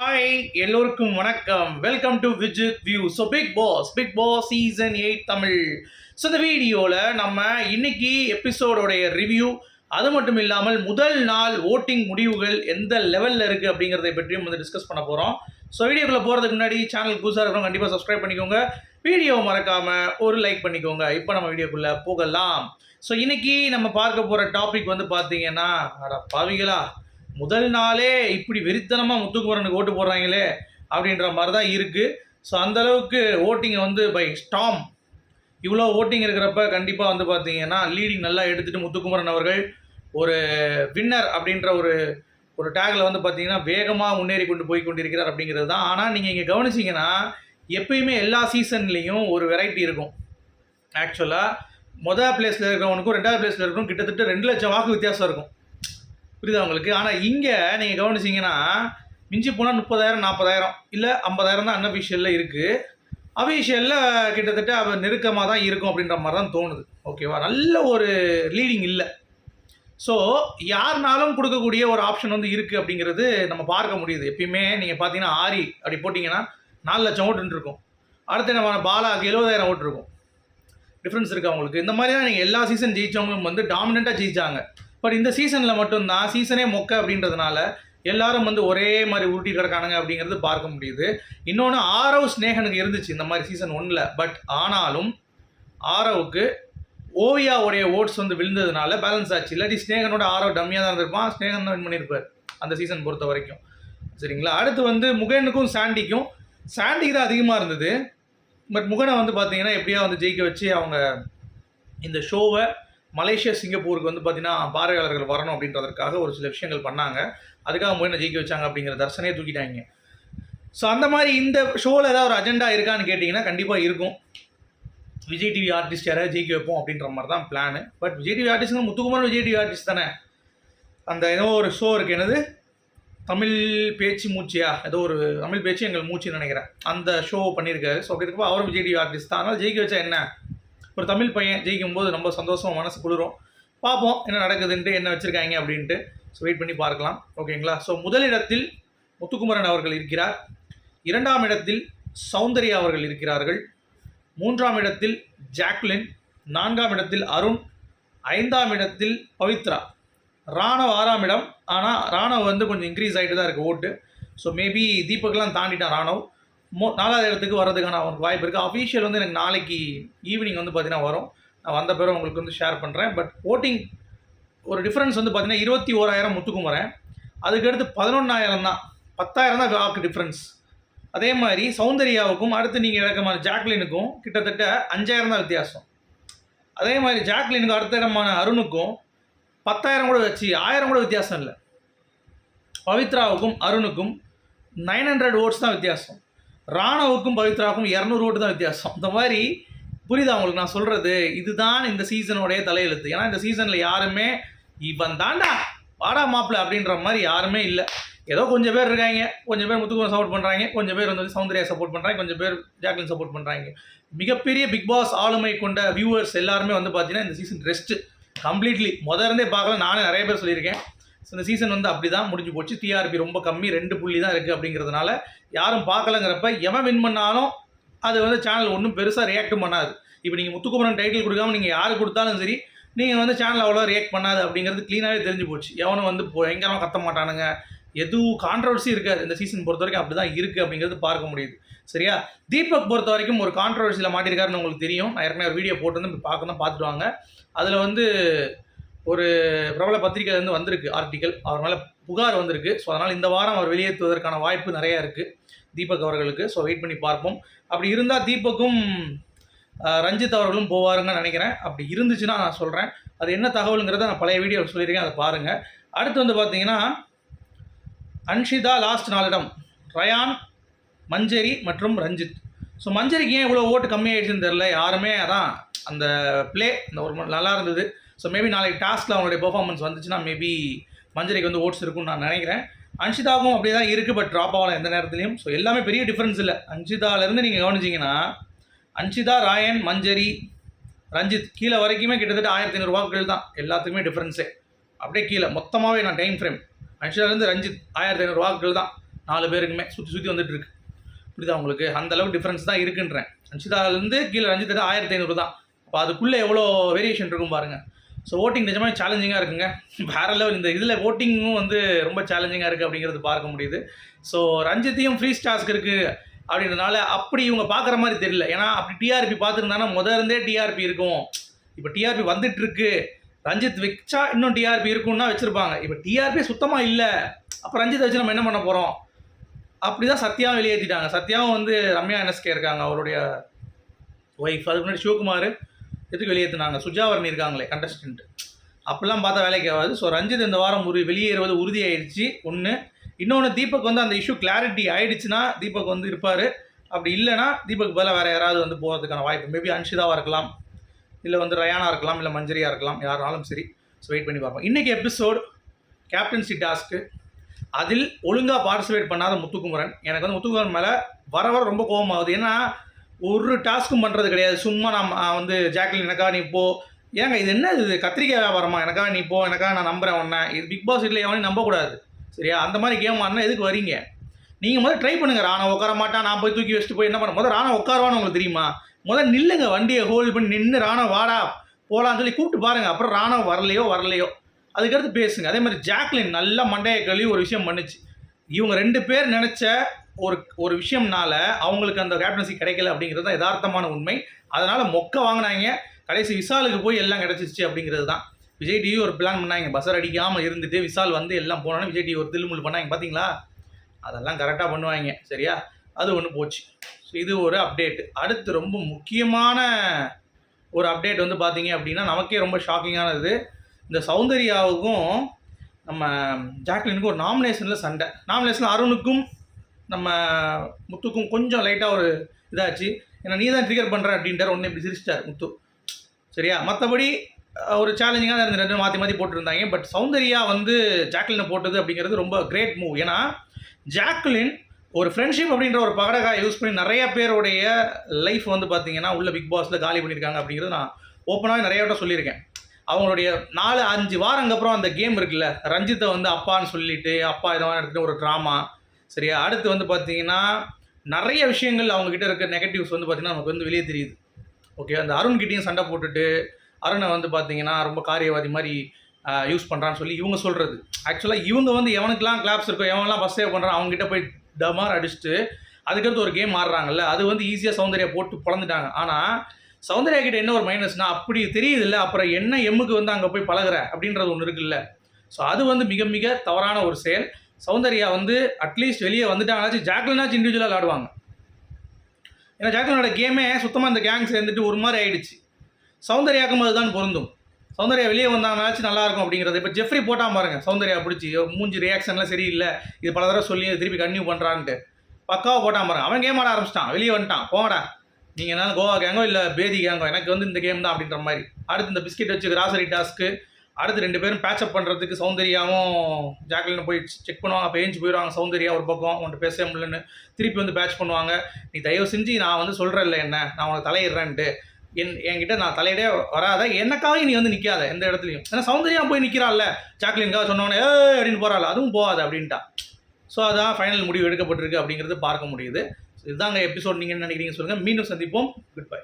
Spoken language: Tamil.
ஹாய் எல்லோருக்கும் வணக்கம். Welcome to Vijith view so Bigg Boss Bigg Boss season eight Tamil. So இந்த வீடியோவில் நம்ம இன்னைக்கு எபிசோடோடைய ரிவ்யூ அது மட்டும் இல்லாமல் முதல் நாள் ஓட்டிங் முடிவுகள் எந்த லெவலில் இருக்குது அப்படிங்கிறதை பற்றியும் வந்து டிஸ்கஸ் பண்ண போகிறோம் ஸோ வீடியோக்குள்ளே போகிறதுக்கு முன்னாடி சேனல் புதுசாக இருக்கிறவங்க கண்டிப்பாக சப்ஸ்கிரைப் பண்ணிக்கோங்க. வீடியோவை மறக்காமல் ஒரு லைக் பண்ணிக்கோங்க. இப்போ நம்ம வீடியோக்குள்ளே போகலாம். ஸோ இன்னைக்கு நம்ம பார்க்க போகிற டாபிக் வந்து பார்த்தீங்கன்னா அட பாவிங்களா முதல் நாளே இப்படி வெறித்தனமாக முத்துக்குமரனுக்கு ஓட்டு போடுறாங்களே அப்படின்ற மாதிரி தான் இருக்குது ஸோ அந்தளவுக்கு ஓட்டிங்கை வந்து பை ஸ்டாம் இவ்வளோ ஓட்டிங் இருக்கிறப்ப கண்டிப்பாக வந்து பார்த்தீங்கன்னா லீடிங் நல்லா எடுத்துகிட்டு முத்துக்குமரன் அவர்கள் ஒரு வின்னர் அப்படின்ற ஒரு ஒரு டேக்கில் வந்து பார்த்தீங்கன்னா வேகமாக முன்னேறி கொண்டு போய் கொண்டிருக்கிறார் அப்படிங்கிறது தான். ஆனால் நீங்கள் இங்கே கவனிச்சிங்கன்னா எப்பயுமே எல்லா சீசன்லேயும் ஒரு வெரைட்டி இருக்கும். ஆக்சுவலாக மொதல் பிளேஸில் இருக்கிறவனுக்கும் ரெண்டாவது பிளேஸில் இருக்கிறவங்க கிட்டத்தட்ட ரெண்டு லட்சம் வாக்கு வித்தியாசம் இருக்கும். புரியுதா உங்களுக்கு? ஆனால் இங்கே நீங்கள் கவனிச்சிங்கன்னா மிஞ்சி போனால் முப்பதாயிரம் நாற்பதாயிரம் இல்லை ஐம்பதாயிரம் தான் அன்அஃபிஷியலில் இருக்குது அஃபிஷியலில் கிட்டத்தட்ட அவள் நெருக்கமாக தான் இருக்கும் அப்படின்ற மாதிரி தான் தோணுது. ஓகேவா நல்ல ஒரு லீடிங் இல்லை. ஸோ யாருனாலும் கொடுக்கக்கூடிய ஒரு ஆப்ஷன் வந்து இருக்குது அப்படிங்கிறது நம்ம பார்க்க முடியுது. எப்பயுமே நீங்கள் பார்த்தீங்கன்னா ஆரி அப்படி போட்டிங்கன்னா நாலு லட்சம் ஓட்டுன்னு இருக்கும். அடுத்து நம்ம பாலாக்கு எழுபதாயிரம் ஓட்டு இருக்கும். டிஃப்ரென்ஸ் இருக்குது அவங்களுக்கு இந்த மாதிரி தான் நீங்கள் எல்லா சீசன் ஜெயிச்சவங்களும் வந்து டாமினண்ட்டாக ஜெயித்தாங்க பட் இந்த சீசனில் மட்டும்தான் சீசனே மொக்க அப்படின்றதுனால எல்லாரும் வந்து ஒரே மாதிரி உருட்டி கிடக்கானுங்க அப்படிங்கிறது பார்க்க முடியுது. இன்னொன்று ஆரவ் ஸ்னேகனுக்கு இருந்துச்சு இந்த மாதிரி சீசன் ஒன்றில் பட் ஆனாலும் ஆரவுக்கு ஓவியாவுடைய ஓட்ஸ் வந்து விழுந்ததுனால பேலன்ஸ் ஆச்சு. இல்லாட்டி ஸ்னேகனோட ஆரவ் டம்மியாக தான் இருந்திருப்பான். ஸ்னேகன் தான் வின் பண்ணியிருப்பார் அந்த சீசன் பொறுத்த வரைக்கும். சரிங்களா? அடுத்து வந்து முகனுக்கும் சாண்டிக்கும். சாண்டிக்கு தான் அதிகமாக இருந்தது. பட் முகனை வந்து பார்த்தீங்கன்னா எப்படியா வந்து ஜெயிக்க வச்சு அவங்க இந்த ஷோவை மலேசியா சிங்கப்பூருக்கு வந்து பார்த்தீங்கன்னா பார்வையாளர்கள் வரணும் அப்படின்றதற்காக ஒரு சில விஷயங்கள் பண்ணாங்க. அதுக்காக முகனை ஜெயிக்க வச்சாங்க அப்படிங்கிற தர்சனே தூக்கிட்டாங்க. ஸோ அந்த மாதிரி இந்த ஷோவில் ஏதாவது ஒரு அஜெண்டா இருக்கான்னு கேட்டிங்கன்னா கண்டிப்பாக இருக்கும். விஜய் டிவி ஆர்டிஸ்ட் யாராவது ஜெயிக்க வைப்போம் அப்படின்ற மாதிரி தான் பிளான் பட் விஜய் டிவி ஆர்டிஸ்ட்ங்க முத்துக்குமார் விஜய் டிவி ஆர்டிஸ்ட் தானே? அந்த ஏதோ ஒரு ஷோ இருக்குது என்னது? தமிழ் பேச்சு மூச்சியா? ஏதோ ஒரு தமிழ் பேச்சு எங்கள் மூச்சுன்னு நினைக்கிறேன். அந்த ஷோ பண்ணியிருக்காரு. ஸோ அப்படி இருக்கப்போ அவரும் விஜய் டிவி ஆர்டிஸ்ட் தான். அதனால் ஜெயிக்க வச்சா என்ன? ஒரு தமிழ் பையன் ஜெயிக்கும் போது ரொம்ப சந்தோஷம் மனசு குளிரும். பார்ப்போம் என்ன நடக்குதுன்ட்டு என்ன வச்சுருக்காங்க அப்படின்ட்டு. ஸோ வெயிட் பண்ணி பார்க்கலாம். ஓகேங்களா ஸோ முதலிடத்தில் முத்துக்குமரன் அவர்கள் இருக்கிறார். இரண்டாம் இடத்தில் சௌந்தர்யா அவர்கள் இருக்கிறார்கள். மூன்றாம் இடத்தில் ஜாக்லின் நான்காம் இடத்தில் அருண். ஐந்தாம் இடத்தில் பவித்ரா. ராணவ் ஆறாம் இடம். ஆனால் ராணவ் வந்து கொஞ்சம் இன்க்ரீஸ் ஆகிட்டு தான் இருக்குது ஓட்டு. ஸோ மேபி தீபக்லாம் தாண்டிட்டான் ராணவ். மோ நாலாவது இடத்துக்கு வர்றதுக்கான அவனுக்கு வாய்ப்பு இருக்குது அஃபீஷியல் வந்து எனக்கு நாளைக்கு ஈவினிங் வந்து பார்த்தீங்கன்னா வரும். நான் வந்த பிறகு உங்களுக்கு வந்து ஷேர் பண்ணுறேன் பட் ஓட்டிங் ஒரு டிஃப்ரென்ஸ் வந்து பார்த்தீங்கன்னா இருபத்தி ஓராயிரம் முத்துக்குமரன். அதுக்கடுத்து பதினொன்றாயிரம் தான். பத்தாயிரம் தான் வாக்கு டிஃப்ரென்ஸ் அதே மாதிரி சௌந்தர்யாவுக்கும் அடுத்து நீங்கள் இழக்கமான ஜாக்லினுக்கும் கிட்டத்தட்ட அஞ்சாயிரம் தான் வித்தியாசம். அதே மாதிரி ஜாக்லினுக்கு அடுத்த இடமான அருணுக்கும் பத்தாயிரம் கூட வச்சு ஆயிரம் கூட வித்தியாசம் இல்லை. பவித்ராவுக்கும் அருணுக்கும் நைன் ஹண்ட்ரட் ஓட்ஸ் தான் வித்தியாசம். ராணவுக்கும் பவித்ராவுக்கும் இரநூறு ஓட்டு தான் வித்தியாசம். இந்த மாதிரி புரியுதா உங்களுக்கு நான் சொல்கிறது இதுதான் இந்த சீசனோடைய தலையெழுத்து. ஏன்னா இந்த சீசனில் யாருமே இவன் தாண்டா வாடா மாப்பிள்ள அப்படின்ற மாதிரி யாருமே இல்லை. ஏதோ கொஞ்சம் பேர் இருக்காங்க. கொஞ்சம் பேர் முத்துக்குமரன் சப்போர்ட் பண்ணுறாங்க கொஞ்சம் பேர் வந்து சௌந்தர்யா சப்போர்ட் பண்ணுறாங்க கொஞ்சம் பேர் ஜாக்லின் சப்போர்ட் பண்ணுறாங்க மிகப்பெரிய பிக் பாஸ் ஆளுமை கொண்ட வியூவர்ஸ் எல்லாருமே வந்து பார்த்தீங்கன்னா இந்த சீசன் ரெஸ்ட்டு கம்ப்ளீட்லி முதல்ல இருந்தே பார்க்கல. நானே நிறைய பேர் சொல்லியிருக்கேன். ஸோ இந்த சீசன் வந்து அப்படி தான் முடிஞ்சு போச்சு. டிஆர்பி ரொம்ப கம்மி ரெண்டு புள்ளி தான் இருக்குது அப்படிங்கிறதுனால யாரும் பார்க்கலங்கிறப்ப எவன் வின் பண்ணாலும் அது வந்து சேனல் ஒன்றும் பெருசாக ரியாக்டும் பண்ணாது. இப்போ நீங்கள் முத்துக்குமரன் டைட்டில் கொடுக்காம நீங்கள் யார் கொடுத்தாலும் சரி நீங்கள் வந்து சேனல் அவ்வளோ ரியாக்ட் பண்ணாது அப்படிங்கிறது க்ளீனாகவே தெரிஞ்சு போச்சு. எவனும் வந்து பயங்கரமாக கத்த மாட்டானுங்க. எதுவும் கான்ட்ரவர்சி இருக்காது. இந்த சீசன் பொறுத்த வரைக்கும் அப்படி தான் இருக்குது அப்படிங்கிறது பார்க்க முடியுது. சரியா? தீபக் பொறுத்த வரைக்கும் ஒரு கான்ட்ரவர்சியில் மாட்டிருக்காருன்னு உங்களுக்கு தெரியும். நான் ஏற்கனவே ஒரு வீடியோ போட்டு வந்து பார்க்க தான் பார்த்துட்டு வாங்க. அதில் வந்து ஒரு பிரபல பத்திரிகையிலேருந்து வந்திருக்கு ஆர்டிக்கல் அவர் மேலே புகார் வந்திருக்கு. ஸோ அதனால் இந்த வாரம் அவர் வெளியேற்றுவதற்கான வாய்ப்பு நிறையா இருக்குது தீபக் அவர்களுக்கு. ஸோ வெயிட் பண்ணி பார்ப்போம். அப்படி இருந்தால் தீபக்கும் ரஞ்சித் அவர்களும் போவாருங்கன்னு நினைக்கிறேன். அப்படி இருந்துச்சுன்னா நான் சொல்கிறேன் அது என்ன தகவலுங்கிறத நான் பழைய வீடியோவில் சொல்லியிருக்கேன். அதை பாருங்கள் அடுத்து வந்து பார்த்தீங்கன்னா அன்ஷிதா லாஸ்ட் நாளிடம். ரயான் மஞ்சரி மற்றும் ரஞ்சித். ஸோ மஞ்சரிக்கு ஏன் இவ்வளோ ஓட்டு கம்மியாயிடுச்சுன்னு தெரில யாருமே அதான் அந்த ப்ளே இந்த ஒரு நல்லா இருந்தது. ஸோ மேபி நாளைக்கு டாஸ்கில் அவங்களுடைய பெர்ஃபார்மன்ஸ் வந்துச்சுன்னா மேபி மஞ்சரிக்கு வந்து ஓட்ஸ் இருக்கும்னு நான் நினைக்கிறேன். அன்ஷிதாவும் அப்படியே தான் இருக்குது பட் ட்ராப் ஆகலாம் எந்த நேரத்துலையும். ஸோ எல்லாமே பெரிய டிஃப்ரென்ஸ் இல்லை. அன்ஷிதாலேருந்து நீங்கள் கவனிச்சிங்கன்னா அன்ஷிதா ராயன் மஞ்சரி ரஞ்சித் கீழே வரைக்குமே கிட்டத்தட்ட ஆயிரத்தி ஐநூறு வாக்குகள் தான். எல்லாத்துக்குமே டிஃப்ரென்ஸே அப்படியே கீழே மொத்தமாகவே நான் டைம் ஃப்ரேம் அன்ஷிதாலேருந்து ரஞ்சித் ஆயிரத்தி ஐநூறு வாக்குகள் தான். நாலு பேருக்குமே சுற்றி சுற்றி வந்துட்டு இருக்கு. புரியுதா உங்களுக்கு? அந்த அளவுக்கு டிஃப்ரென்ஸ் தான் இருக்குன்றேன். அன்ஷிதாலேருந்து கீழே ரஞ்சித் ஆயிரத்தி ஐநூறு தான். அப்போ அதுக்குள்ளே எவ்வளோ வேரியேஷன் இருக்கும் பாருங்கள் ஸோ ஓட்டிங் நிஜமாக சேலஞ்சிங்காக இருக்குங்க. வேற லெவல் இந்த இதில் ஓட்டிங்கும் வந்து ரொம்ப சேலஞ்சிங்காக இருக்குது அப்படிங்கிறது பார்க்க முடியுது. ஸோ ரஞ்சித்தையும் ஃப்ரீ டாஸ்க் இருக்குது அப்படின்றனால அப்படி இவங்க பார்க்குற மாதிரி தெரியல. ஏன்னா அப்படி டிஆர்பி பார்த்துருந்தாங்கன்னா முதல்ல இருந்தே டிஆர்பி இருக்கும். இப்போ டிஆர்பி வந்துட்டு இருக்கு ரஞ்சித் வச்சா இன்னும் டிஆர்பி இருக்கும்னா வச்சுருப்பாங்க. இப்போ டிஆர்பி சுத்தமாக இல்லை. அப்போ ரஞ்சித் வச்சு நம்ம என்ன பண்ண போகிறோம் அப்படி தான் சத்யாவும் வெளியேற்றிட்டாங்க சத்யாவும் வந்து ரம்யா என்எஸ்கே இருக்காங்க. அவருடைய ஒய்ஃப் அதுக்கு முன்னாடி சிவகுமார். எதுக்கு வெளியேற்றினாங்க சுஜாவரணி இருக்காங்களே கண்டஸ்டன்ட் அப்படிலாம் பார்த்தா வேலைக்கு ஆகாது ஸோ ரஞ்சித் இந்த வாரம் உரு வெளியேறுவது உறுதியாயிடுச்சு. ஒன்று இன்னொன்று தீபக் வந்து அந்த இஷ்யூ கிளாரிட்டி ஆயிடுச்சுன்னா தீபக் வந்து இருப்பார். அப்படி இல்லைன்னா தீபக் பதிலாக வேறு யாராவது வந்து போகிறதுக்கான வாய்ப்பு. மேபி அன்ஷிதாவாக இருக்கலாம். இல்லை வந்து ரயானா இருக்கலாம் இல்லை மஞ்சரியாக இருக்கலாம் யாருனாலும் சரி. ஸோ வெயிட் பண்ணி பார்ப்போம். இன்றைக்கி எபிசோடு கேப்டன்சி டாஸ்க்கு அதில் ஒழுங்காக பார்ட்டிசிபேட் பண்ணாத முத்துக்குமரன். எனக்கு வந்து முத்துக்குமரன் மேலே வர வர ரொம்ப கோபமாகுது. ஏன்னா ஒரு டாஸ்க்கும் பண்ணுறது கிடையாது. சும்மா நான் வந்து ஜாக்லின் எனக்கா நீ போ. ஏங்க இது என்ன இது? கத்திரிக்காய் வியாபாரமா? எனக்கா நீ போ எனக்கா நான் நம்புகிறேன் உன்னை. இது பிக் பாஸ் இல்லை எவனையும் நம்பக்கூடாது. சரியா? அந்த மாதிரி கேம் ஆடினா எதுக்கு வரீங்க நீங்கள் முதல்ல ட்ரை பண்ணுங்க ராணா. உட்கார மாட்டான் நான் போய் தூக்கி வச்சுட்டு போய் என்ன பண்ண? முதல்ல ராணா உட்காருவான்னு உங்களுக்கு தெரியுமா? முதல்ல நில்லுங்க வண்டியை ஹோல்ட் பண்ணி நின்று ராணா வாடா போகலான்னு சொல்லி கூப்பிட்டு பாருங்க. அப்புறம் ராணா வரலையோ வரலையோ. அதுக்கடுத்து பேசுங்க. அதே மாதிரி ஜாக்லின் நல்லா மண்டையை கழுவி ஒரு விஷயம் பண்ணுச்சு. இவங்க ரெண்டு பேர் நினச்ச ஒரு ஒரு விஷயம்னால அவங்களுக்கு அந்த கேப்டன்சி கிடைக்கல அப்படிங்கிறது தான் யதார்த்தமான உண்மை. அதனால் மொக்க வாங்கினாங்க. கடைசி விசாலுக்கு போய் எல்லாம் கிடச்சிச்சு அப்படிங்கிறது தான். விஜய் டிவி ஒரு பிளான் பண்ணாங்க. பஸ்ஸர் அடிக்காமல் இருந்துட்டு விசால் வந்து எல்லாம் போனோன்னு விஜய் டிவி ஒரு தில்முள் பண்ணாங்க. பார்த்தீங்களா அதெல்லாம் கரெக்டாக பண்ணுவாங்க. சரியா? அது ஒன்று போச்சு. ஸோ இது ஒரு அப்டேட் அடுத்து ரொம்ப முக்கியமான ஒரு அப்டேட் வந்து பார்த்தீங்க அப்படின்னா நமக்கே ரொம்ப ஷாக்கிங்கானது இந்த சௌந்தர்யாவுக்கும் நம்ம ஜாக்லினுக்கும் ஒரு நாமினேஷனில் சண்டை. நாமினேஷனில் அருணுக்கும் நம்ம முத்துக்கும் கொஞ்சம் லைட்டாக ஒரு இதாச்சு. ஏன்னா நீ தான் ட்ரிகர் பண்ணுற அப்படின்ட்டார். ஒன்று இப்படி சிரிச்சிட்டார் முத்து. சரியா? மற்றபடி ஒரு சேலஞ்சிங்காக தான் இருந்து ரெண்டு மாற்றி மாற்றி போட்டிருந்தாங்க. பட் சௌந்தர்யா வந்து ஜாக்லினை போட்டது அப்படிங்கிறது ரொம்ப கிரேட் மூவ் ஏன்னா ஜாக்லின் ஒரு ஃப்ரெண்ட்ஷிப் அப்படின்ற ஒரு பகடகாய் யூஸ் பண்ணி நிறைய பேருடைய லைஃப் வந்து பார்த்தீங்கன்னா உள்ள பிக் பாஸில் காலி பண்ணியிருக்காங்க அப்படிங்கிறது நான் ஓப்பனாகவே நிறைய விட்ட சொல்லியிருக்கேன். அவங்களுடைய நாலு அஞ்சு வாரங்க அப்புறம் அந்த கேம் இருக்குல்ல ரஞ்சித்தை வந்து அப்பான்னு சொல்லிட்டு அப்பா இதெல்லாம் எடுத்துகிட்டு ஒரு ட்ராமா சரியா? அடுத்து வந்து பார்த்தீங்கன்னா நிறைய விஷயங்கள் அவங்கக்கிட்ட இருக்க நெகட்டிவ்ஸ் வந்து பார்த்தீங்கன்னா நமக்கு வந்து வெளியே தெரியுது. ஓகே அந்த அருண்கிட்டையும் சண்டை போட்டுட்டு அருணை வந்து பார்த்தீங்கன்னா ரொம்ப காரியவாதி மாதிரி யூஸ் பண்ணுறான்னு சொல்லி இவங்க சொல்கிறது ஆக்சுவலாக இவங்க வந்து எவனுக்கெல்லாம் கிளாப்ஸ் இருக்கோ எவனெல்லாம் ஃபஸ்ட் சேவ் பண்ணுறான் அவங்ககிட்ட போய் டமார் அடிச்சுட்டு அதுக்கடுத்து ஒரு கேம் ஆடுறாங்கல்ல அது வந்து ஈஸியாக சௌந்தர்யா போட்டு பிறந்துட்டாங்க ஆனால் சௌந்தர்யா கிட்ட என்ன ஒரு மைனஸ்னால் அப்படி தெரியுதுல்ல அப்புறம் என்ன எம்முக்கு வந்து அங்கே போய் பழகுற அப்படின்றது ஒன்று இருக்குல்ல. ஸோ அது வந்து மிக மிக தவறான ஒரு செயல். சௌந்தர்யா வந்து அட்லீஸ்ட் வெளியே வந்துட்டாங்கனாச்சும் ஜாக்லினாச்சும் இண்டிவிஜுவலாக விளாடுவாங்க. ஏன்னா ஜாக்லினோட கேமே சுத்தமாக இந்த கேங் சேர்ந்துட்டு ஒரு மாதிரி ஆயிடுச்சு. சௌந்தர்யாக்கும் அதுதான் பொருந்தும். சௌந்தர்யா வெளியே வந்தாங்கனாச்சும் நல்லாயிருக்கும் அப்படிங்கிறது. இப்போ ஜெஃப்ரி போட்டால் பாருங்க. சௌந்தர்யா பிடிச்சி மூஞ்சி ரியாக்ஷன்லாம் சரியில்லை. இது பல தடவை சொல்லி திருப்பி கன்டினியூ பண்ணுறான்ட்டு பக்காவாக போட்டான் பாருங்க. அவன் கேம் ஆட ஆரம்பிச்சிட்டான். வெளியே வந்துட்டான். போங்கடா. நீங்கள் என்ன கோவா கேங்கோ இல்லை பேதி கேங்கோ எனக்கு வந்து இந்த கேம் தான் அப்படின்ற மாதிரி. அடுத்து இந்த பிஸ்கெட் வச்சு கிராசரி டாஸ்க்கு அடுத்து ரெண்டு பேரும் பேச்சப் பண்ணுறதுக்கு சௌந்தர்யாவும் ஜாக்லின் போய் செக் பண்ணுவாங்க. அப்போ ஏஞ்சி போயிடுவாங்க சௌந்தர்யா ஒரு பக்கம். உன்ட்டு பேச முடியலன்னு திருப்பி வந்து பேட்ச் பண்ணுவாங்க. நீ தயவு செஞ்சு நான் வந்து சொல்கிறேன் இல்லை என்ன? நான் உனக்கு தலையிடுறேன்ட்டு. என் என்கிட்ட நான் தலையிடே வராத. என்னக்காக நீ வந்து நிற்காத எந்த இடத்துலையும். ஏன்னா சௌந்தர்யா போய் நிற்கிறாள்ல ஜாக்லின்காக சொன்னோன்னே ஏ அப்படின்னு போகிறாள் அதுவும் போகாது அப்படின்ட்டா. ஸோ அதான் ஃபைனல் முடிவு எடுக்கப்பட்டிருக்கு அப்படிங்கிறது பார்க்க முடியுது. இதுதாங்க எபிசோட் நீங்கள் என்ன நினைக்கிறீங்க சொல்லுங்கள் மீண்டும் சந்திப்போம். Good bye